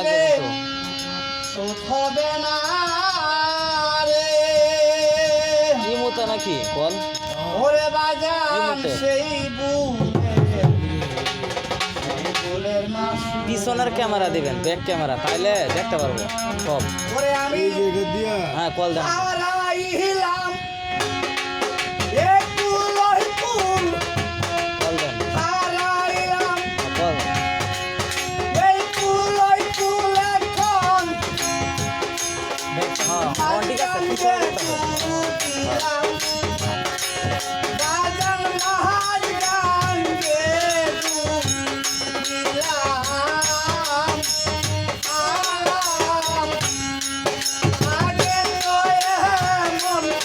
লাগবে কিন্তু ইমুতে নাকি? বল। ওরে বাজান সেই পিছনের ক্যামেরা দিবেন ব্যাক ক্যামেরা তাইলে দেখতে পারব। সব। হ্যাঁ কল দেন।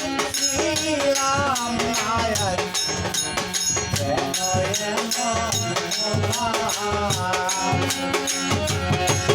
Thank you.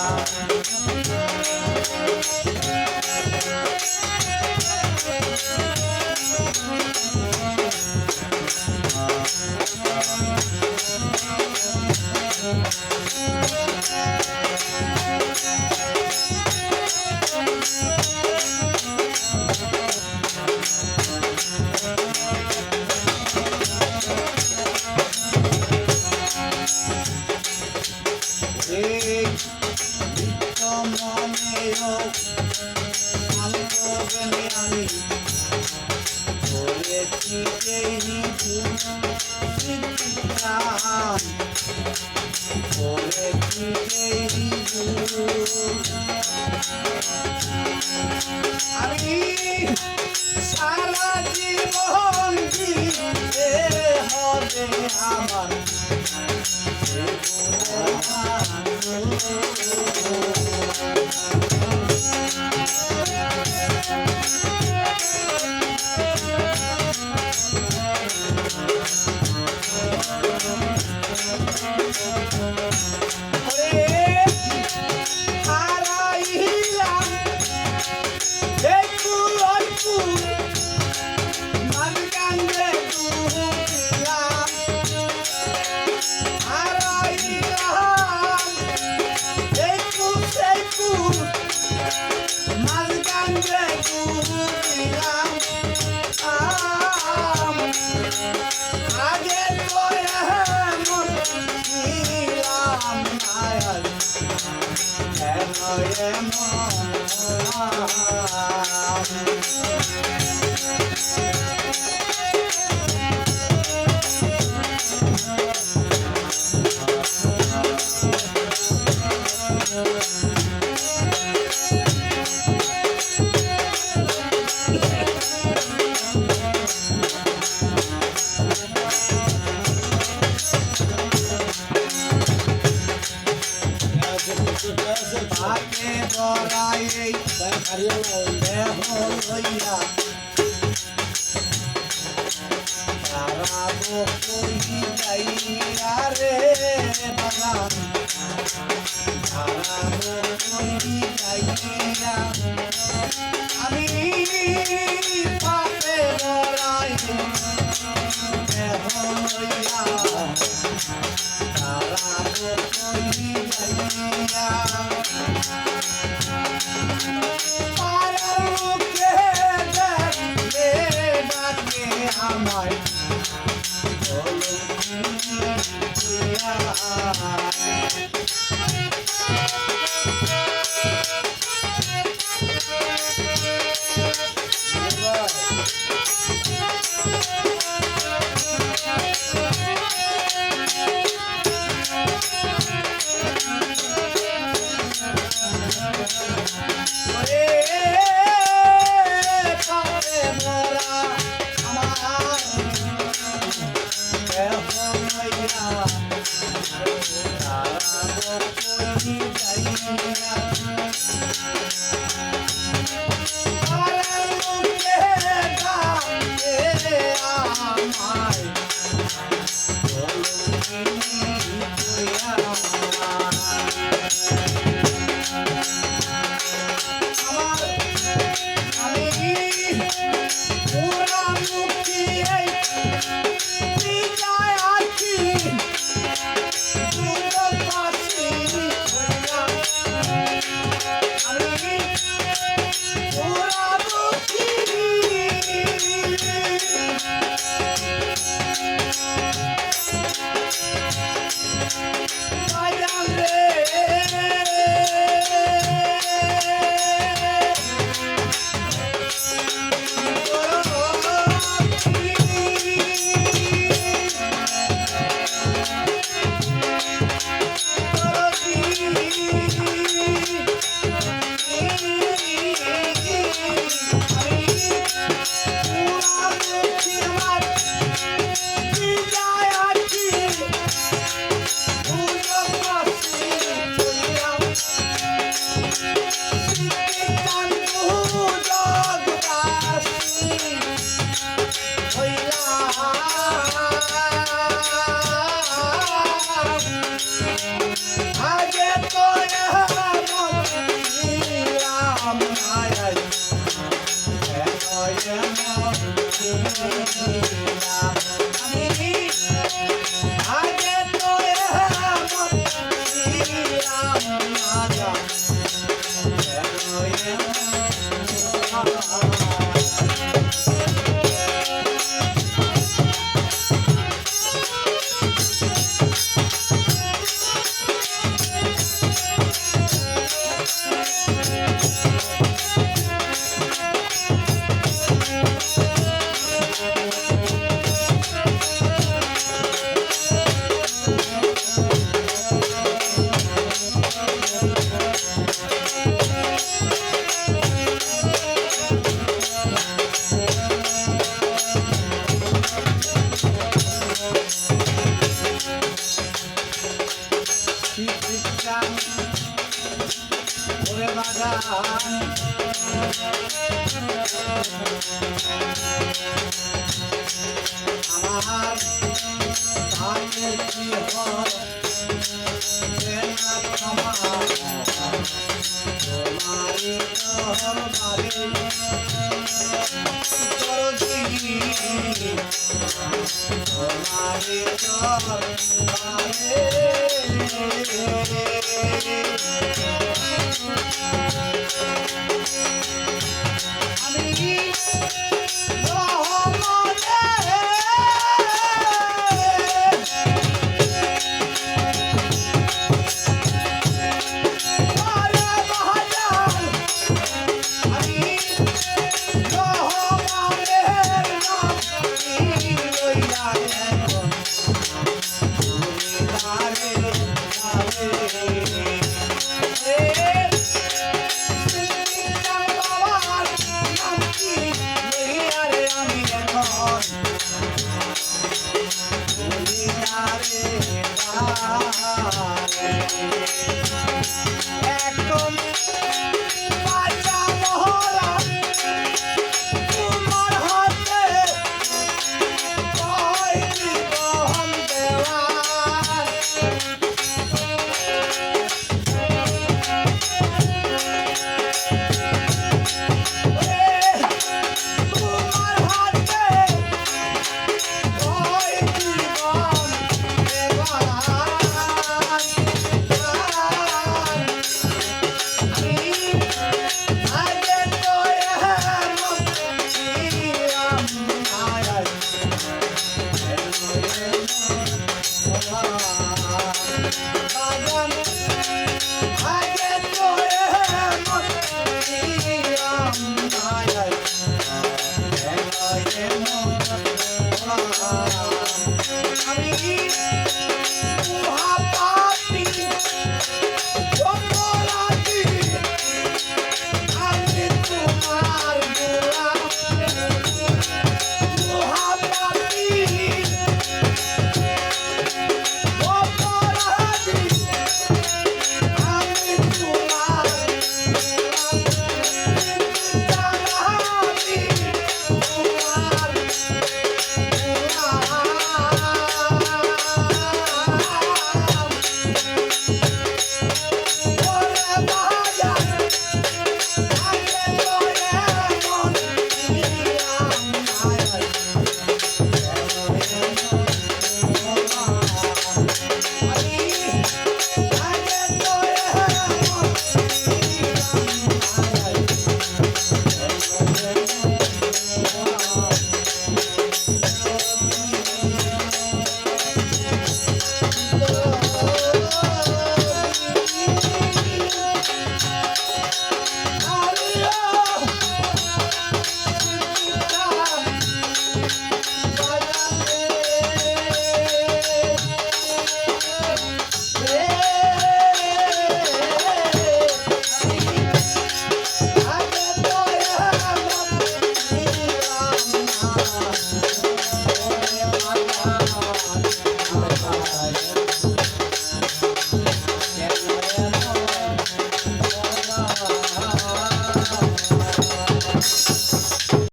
I'm a man. I am. হাতে বড়াই দেহ লইয়া তারা বকুই যাইয়া রে বাবা তারা বকুই যাইয়া আমি পাতে বড়াই দেহ তারা বকুই হরে Thank you.